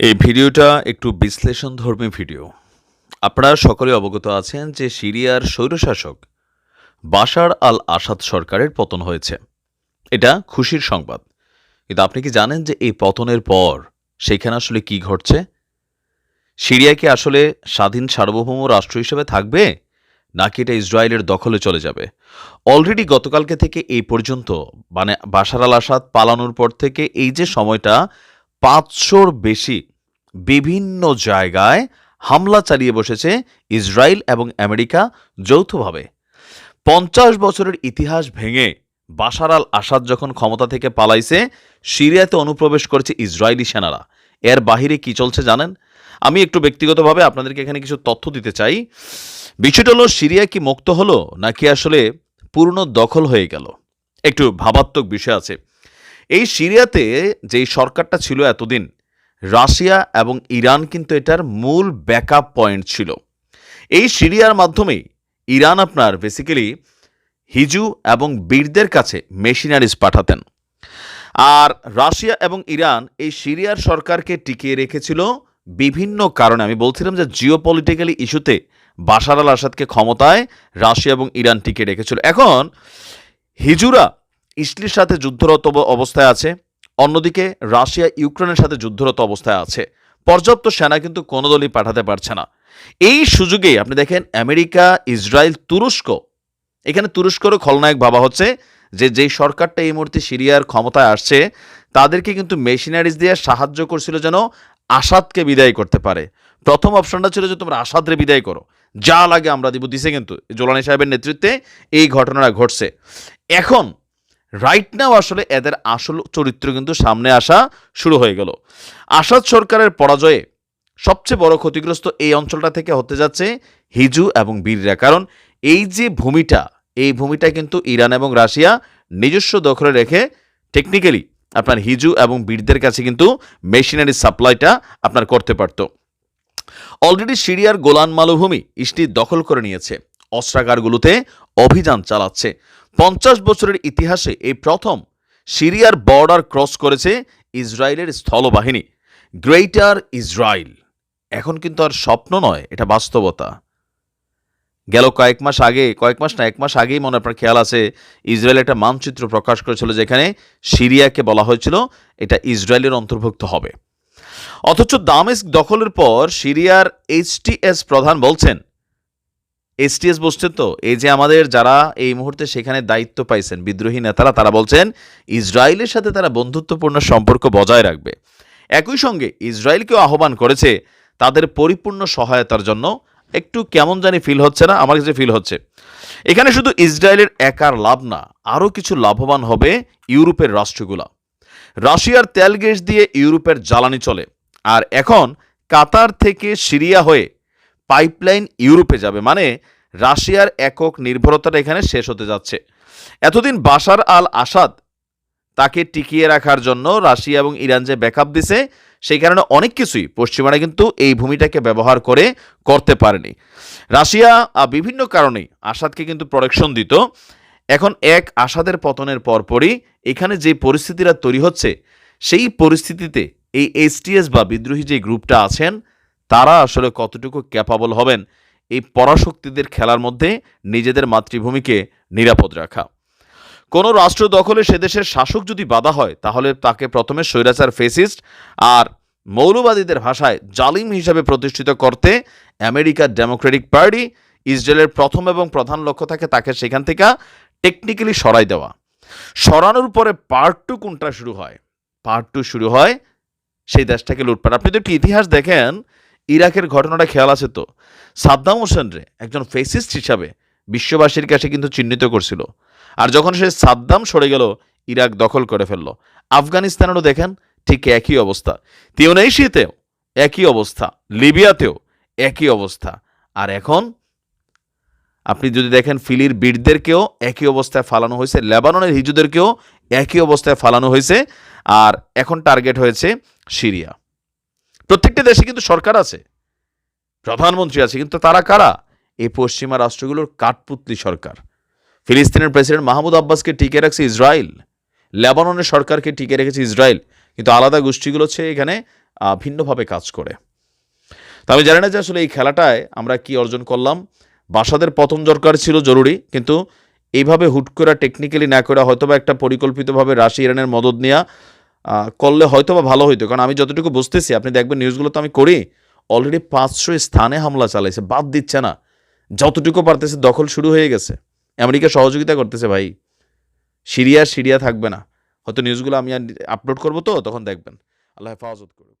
এই ভিডিওটা একটু বিশ্লেষণধর্মী ভিডিও। আপনারা সকলে অবগত আছেন যে সিরিয়ার স্বৈরশাসক বাশার আল আসাদ সরকারের পতন হয়েছে। এটা খুশির সংবাদ। কিন্তু আপনি কি জানেন যে এই পতনের পর সেইখানে আসলে কি ঘটছে? সিরিয়া কি আসলে স্বাধীন সার্বভৌম রাষ্ট্র হিসেবে থাকবে? নাকি এটা ইসরায়েলের দখলে চলে যাবে? অলরেডি গতকালকে থেকে এই পর্যন্ত মানে বাশার আল আসাদ পালানোর পর থেকে এই যে সময়টা পাঁচশোর বেশি বিভিন্ন জায়গায় হামলা চালিয়ে বসেছে ইসরায়েল এবং আমেরিকা যৌথভাবে। পঞ্চাশ বছরের ইতিহাস ভেঙে বাশার আল আসাদ যখন ক্ষমতা থেকে পালাইছে, সিরিয়াতে অনুপ্রবেশ করেছে ইসরায়েলি সেনারা। এর বাহিরে কি চলছে জানেন? আমি একটু ব্যক্তিগতভাবে আপনাদেরকে এখানে কিছু তথ্য দিতে চাই। বিষয়টা হলো, সিরিয়া কি মুক্ত হলো, নাকি আসলে পূর্ণ দখল হয়ে গেল? একটু ভাবাত্মক বিষয় আছে। এই সিরিয়াতে যেই সরকারটা ছিল এতদিন, রাশিয়া এবং ইরান কিন্তু এটার মূল ব্যাকআপ পয়েন্ট ছিল। এই সিরিয়ার মাধ্যমেই ইরান আপনার বেসিক্যালি হিজু এবং বীরদের কাছে মেশিনারিজ পাঠাতেন। আর রাশিয়া এবং ইরান এই সিরিয়ার সরকারকে টিকিয়ে রেখেছিল বিভিন্ন কারণে। আমি বলছিলাম যে জিও পলিটিক্যালি ইস্যুতে বাশার আল আসাদকে ক্ষমতায় রাশিয়া এবং ইরান টিকিয়ে রেখেছিল। এখন হিজুরা ইসলির সাথে যুদ্ধরত অবস্থায় আছে, অন্যদিকে রাশিয়া ইউক্রেনের সাথে যুদ্ধরত অবস্থায় আছে। পর্যাপ্ত সেনা কিন্তু কোনো দলই পাঠাতে পারছে না। এই সুযোগেই আপনি দেখেন আমেরিকা, ইসরায়েল, তুরস্ক, এখানে তুরস্করও খলনায়ক ভাবা হচ্ছে যে যেই সরকারটা এই মুহূর্তে সিরিয়ার ক্ষমতায় আসছে, তাদেরকে কিন্তু মেশিনারিজ দিয়ে সাহায্য করছিল যেন আসাদকে বিদায় করতে পারে। প্রথম অপশনটা ছিল যে তোমরা আসাদরে বিদায় করো। যা লাগে আমরা দিব, দিছে কিন্তু। জোলানি সাহেবের নেতৃত্বে এই ঘটনাটা ঘটছে। এখন রাইট নাও আসলে এদের আসল চরিত্র কিন্তু সামনে আসা শুরু হয়ে গেল। আসাদ সরকারের পরাজয়ে সবচেয়ে বড় ক্ষতিগ্রস্ত এই অঞ্চলটা থেকে হতে যাচ্ছে হিজু এবং বীররা। কারণ এই যে ভূমিটা, এই ভূমিটা কিন্তু ইরান এবং রাশিয়া নিজস্ব দখলে রেখে টেকনিক্যালি আপনার হিজু এবং বীরদের কাছে কিন্তু মেশিনারি সাপ্লাইটা আপনার করতে পারত। অলরেডি সিরিয়ার গোলান মালভূমি ইস্টি দখল করে নিয়েছে। অস্ত্রাগারগুলোতে অভিযান চালাচ্ছে। পঞ্চাশ বছরের ইতিহাসে এই প্রথম সিরিয়ার বর্ডার ক্রস করেছে ইসরায়েলের স্থলবাহিনী, গ্রেটার ইসরায়েল। এখন কিন্তু আর স্বপ্ন নয়, এটা বাস্তবতা। গেল কয়েক মাস আগে, কয়েক মাস না, এক মাস আগেই মনে আপনার খেয়াল আছে, ইসরায়েল একটা মানচিত্র প্রকাশ করেছিল যেখানে সিরিয়াকে বলা হয়েছিল, এটা ইসরায়েলের অন্তর্ভুক্ত হবে। অথচ দামেস্ক দখলের পর সিরিয়ার এইচটিএস প্রধান বলছেন এসটিএস বসছেন তো? এই যে আমাদের যারা এই মুহূর্তে সেখানে দায়িত্ব পাইছেন বিদ্রোহী নেতারা, তারা বলছেন ইসরায়েলের সাথে তারা বন্ধুত্বপূর্ণ সম্পর্ক বজায় রাখবে। একই সঙ্গে ইসরায়েলকেও আহ্বান করেছে তাদের পরিপূর্ণ সহায়তার জন্য। একটু কেমন জানি ফিল হচ্ছে না, আমার কাছে ফিল হচ্ছে। এখানে শুধু ইসরায়েলের একার লাভ না, আরও কিছু লাভবান হবে ইউরোপের রাষ্ট্রগুলা। রাশিয়ার তেল গ্যাস দিয়ে ইউরোপের জ্বালানি চলে। আর এখন কাতার থেকে সিরিয়া হয়ে পাইপলাইন ইউরোপে যাবে মানে রাশিয়ার একক নির্ভরতাটা এখানে শেষ হতে যাচ্ছে। এতদিন বাশার আল আসাদ তাকে টিকিয়ে রাখার জন্য রাশিয়া এবং ইরান যে ব্যাকআপ দিছে, সেই কারণে অনেক কিছুই পশ্চিমারা কিন্তু এই ভূমিটাকে ব্যবহার করে করতে পারেনি। রাশিয়া বিভিন্ন কারণেই আসাদকে কিন্তু প্রোটেকশন দিত। এখন এক আসাদের পতনের পরপরই এখানে যে পরিস্থিতিটা তৈরি হচ্ছে, সেই পরিস্থিতিতে এই এসটিএস বা বিদ্রোহী যে গ্রুপটা আছেন তারা আসলে কতটুকু ক্যাপাবল হবেন এই পরাশক্তিদের খেলার মধ্যে নিজেদের মাতৃভূমিকে নিরাপদ রাখা। কোনো রাষ্ট্র দখলে সে দেশের শাসক যদি বাধা হয়, তাহলে তাকে প্রথমে স্বৈরাচার, ফেসিস্ট আর মৌলবাদীদের ভাষায় জালিম হিসাবে প্রতিষ্ঠিত করতে আমেরিকার ডেমোক্রেটিক পার্টি ইসরায়েলের প্রথম এবং প্রধান লক্ষ্য থাকে তাকে সেখান থেকে টেকনিক্যালি সরাই দেওয়া। সরানোর পরে পার্ট টু কোনটা শুরু হয়? পার্ট টু শুরু হয় সেই দেশটাকে লুটপাট। আপনি তো একটু ইতিহাস দেখেন ইরাকের ঘটনাটা খেয়াল আছে তো? সাদ্দাম হোসেন রে একজন ফেসিস্ট হিসাবে বিশ্ববাসীর কাছে কিন্তু চিহ্নিত করছিল। আর যখন সে সাদ্দাম সরে গেল, ইরাক দখল করে ফেলল। আফগানিস্তানেরও দেখেন ঠিক একই অবস্থা। তিউনেশিয়াতেও একই অবস্থা। লিবিয়াতেও একই অবস্থা। আর এখন আপনি যদি দেখেন, ফিলির বীরদেরকেও একই অবস্থায় ফালানো হয়েছে। লেবাননের হিজুদেরকেও একই অবস্থায় ফালানো হয়েছে। আর এখন টার্গেট হয়েছে সিরিয়া। প্রত্যেকটা দেশে কিন্তু সরকার আছে, প্রধানমন্ত্রী আছে, কিন্তু তারা কারা? এই পশ্চিমা রাষ্ট্রগুলোর কাঠপুতলি সরকার। ফিলিস্তিনের প্রেসিডেন্ট মাহমুদ আব্বাসকে টিকে রাখছে ইসরায়েল। লেবাননের সরকারকে টিকে রেখেছে ইসরায়েল। কিন্তু আলাদা গোষ্ঠীগুলো হচ্ছে এখানে ভিন্নভাবে কাজ করে। তা আমি জানি না যে আসলে এই খেলাটায় আমরা কি অর্জন করলাম। বাসাদের প্রথম দরকার ছিল জরুরি, কিন্তু এইভাবে হুট করে টেকনিক্যালি না করে হয়তোবা একটা পরিকল্পিতভাবে রাশি ইরানের মদত নেওয়া করলে হয়তো বা ভালো হইতো। কারণ আমি যতটুকু বুঝতেছি, আপনি দেখবেন নিউজগুলো তো আমি করি অলরেডি পাঁচশো স্থানে হামলা চালাইছে, বাদ দিচ্ছে না। যতটুকু পারতেছে, দখল শুরু হয়ে গেছে। আমেরিকা সহযোগিতা করতেছে, ভাই। সিরিয়া সিরিয়া থাকবে না। হয়তো নিউজগুলো আমি আপলোড করব তো, তখন দেখবেন। আল্লাহ হেফাজত করুক।